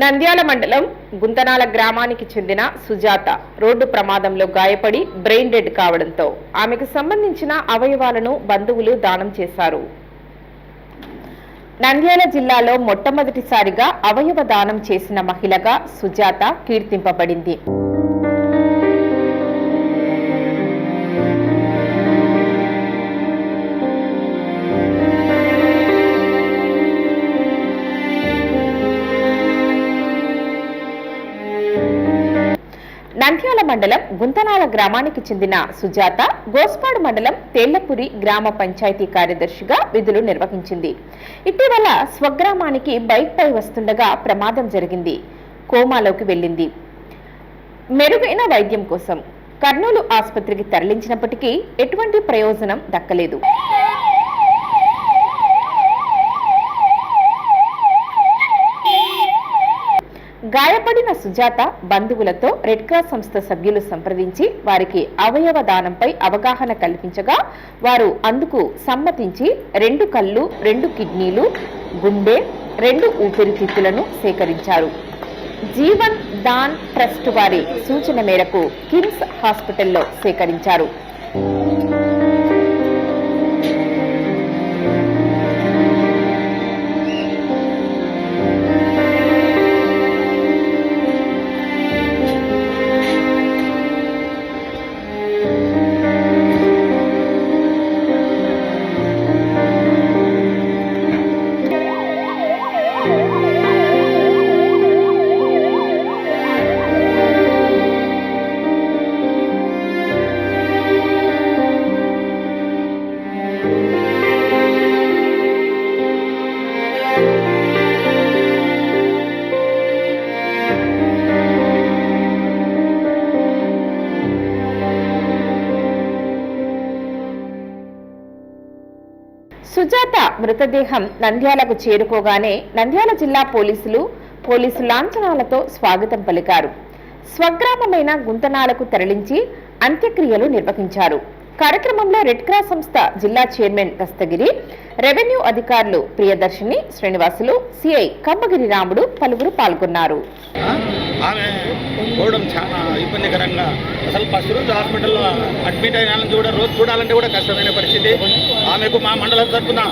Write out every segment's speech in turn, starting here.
నంద్యాల మండలం గుంతనాల గ్రామానికి చెందిన సుజాత రోడ్డు ప్రమాదంలో గాయపడి బ్రెయిన్ డెడ్ కావడంతో ఆమెకు సంబంధించిన అవయవాలను బంధువులు దానం చేశారు. నంద్యాల జిల్లాలో మొట్టమొదటిసారిగా అవయవ దానం చేసిన మహిళగా సుజాత కీర్తింపబడింది. నంద్యాల మండలం గుంతనాల గ్రామానికి చెందిన సుజాత గోస్పాడు మండలం తేళ్ళపురి గ్రామ పంచాయతీ కార్యదర్శిగా విధులు నిర్వహించింది. ఇటీవల స్వగ్రామానికి బైక్ పై వస్తుండగా ప్రమాదం జరిగింది. కోమాలోకి వెళ్ళింది. మెరుగైన వైద్యం కోసం కర్నూలు ఆసుపత్రికి తరలించినప్పటికీ ఎటువంటి ప్రయోజనం దక్కలేదు. గాయపడి సుజాత బంధువులతో రెడ్ క్రాస్ సంస్థ సభ్యులు సంప్రదించి వారికి అవయవ దానంపై అవగాహన కల్పించగా వారు అందుకు సమ్మతించి రెండు కళ్ళు రెండు కిడ్నీలు గుండె రెండు ఊపిరితిత్తులను సేకరించారు. జీవన్ దాన్ ట్రస్ట్ వారి సూచన మేరకు కిమ్స్ హాస్పిటల్లో సేకరించారు. సుజాత మృతదేహం నంద్యాలకు చేరుకోగానే నంద్యాల జిల్లా పోలీసులు పోలీసు లాంఛనాలతో స్వాగతం పలికారు. స్వగ్రామమైన గుంతనాలకు తరలించి అంత్యక్రియలు నిర్వహించారు. కార్యక్రమంలో రెడ్ క్రాస్ సంస్థ జిల్లా చైర్మన్ దస్తగిరి రెవెన్యూ అధికారులు ప్రియదర్శిని శ్రీనివాసులు సిఐ కమ్మగిరి రాముడు పలువురు పాల్గొన్నారు. ఆమె పోవడం చాలా ఇబ్బందికరంగా. అసలు ఫస్ట్ రోజు హాస్పిటల్లో అడ్మిట్ అయిన వాళ్ళని కూడా రోజు చూడాలంటే కూడా కష్టమైన పరిస్థితి. ఆమెకు మా మండలం తరఫున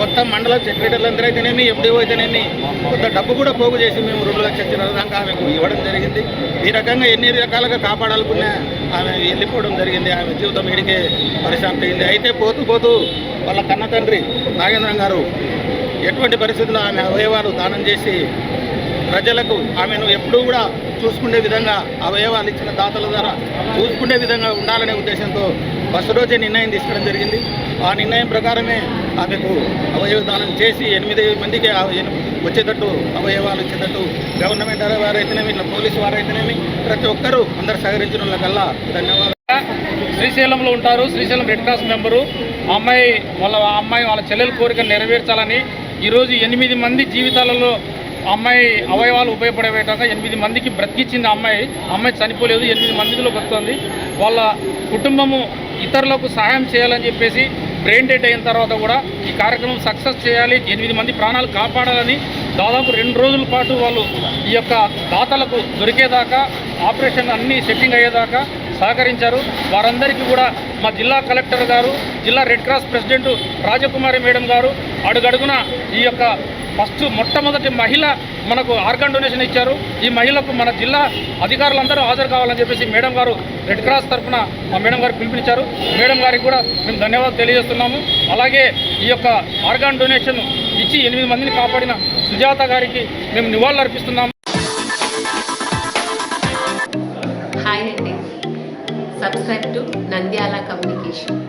మొత్తం మండల సెక్రటరీలు అందరూ అయితేనేమి ఎండిఓ అయితేనేమి కొంత డబ్బు కూడా పోగు చేసి మేము రెండు లక్షల చిల్లర దాకా ఆమెకు ఇవ్వడం జరిగింది. ఈ రకంగా ఎన్ని రకాలుగా కాపాడాలనుకున్నా ఆమె వెళ్ళిపోవడం జరిగింది. ఆమె జీవితం ఇడికే పరిశాంతి అయింది. అయితే పోతూ పోతూ వాళ్ళ కన్న తండ్రి నాగేంద్రం గారు ఎటువంటి పరిస్థితుల్లో ఆమె అవయవాలు దానం చేసి ప్రజలకు ఆమెను ఎప్పుడూ కూడా చూసుకునే విధంగా అవయవాలు ఇచ్చిన దాతల ద్వారా చూసుకునే విధంగా ఉండాలనే ఉద్దేశంతో ఫస్ట్ రోజే నిర్ణయం తీసుకోవడం జరిగింది. ఆ నిర్ణయం ప్రకారమే ఆమెకు అవయవదానం చేసి ఎనిమిది మందికి ఆ వచ్చేటట్టు అవయవాలు ఇచ్చేటట్టు గవర్నమెంట్ వారైతేనేమి ఇట్లా పోలీసు వారైతేనేమి ప్రతి ఒక్కరూ అందరు సహకరించిన వాళ్ళకల్లా ధన్యవాదాలు. శ్రీశైలంలో ఉంటారు. Srisailam red cross member. అమ్మాయి వాళ్ళ ఆ అమ్మాయి వాళ్ళ చెల్లెల కోరిక నెరవేర్చాలని ఈరోజు ఎనిమిది మంది జీవితాలలో అమ్మాయి అవయవాలు ఉపయోగపడే విధంగా ఎనిమిది మందికి బ్రతికిచ్చింది అమ్మాయి. అమ్మాయి చనిపోలేదు ఎనిమిది మందిలో వస్తుంది వాళ్ళ కుటుంబము ఇతరులకు సహాయం చేయాలని చెప్పేసి బ్రెయిన్ డెడ్ అయిన తర్వాత కూడా ఈ కార్యక్రమం సక్సెస్ చేయాలి ఎనిమిది మంది ప్రాణాలు కాపాడాలని దాదాపు రెండు రోజుల పాటు వాళ్ళు ఈ యొక్క దాతలకు దొరికేదాకా ఆపరేషన్ అన్నీ సెట్టింగ్ అయ్యేదాకా సహకరించారు. వారందరికీ కూడా మా జిల్లా కలెక్టర్ గారు జిల్లా red cross president Rajakumari madam గారు అడుగడుగున ఈ యొక్క ఫస్ట్ మొట్టమొదటి మహిళ మనకు ఆర్గన్ డొనేషన్ ఇచ్చారు. ఈ మహిళకు మన జిల్లా అధికారులందరూ హాజరు కావాలని చెప్పేసి మేడం గారు రెడ్ క్రాస్ తరఫున మా మేడం గారు పిలుపునిచ్చారు మేడం గారికి కూడా మేము ధన్యవాదాలు తెలియజేస్తున్నాము. అలాగే ఈ యొక్క ఆర్గాన్ డొనేషన్ ఇచ్చి ఎనిమిది మందిని కాపాడిన సుజాత గారికి మేము నివాళులు అర్పిస్తున్నాము. హాయ్ అండి సబ్స్క్రైబ్ టు నంద్యాల కమ్యూనికేషన్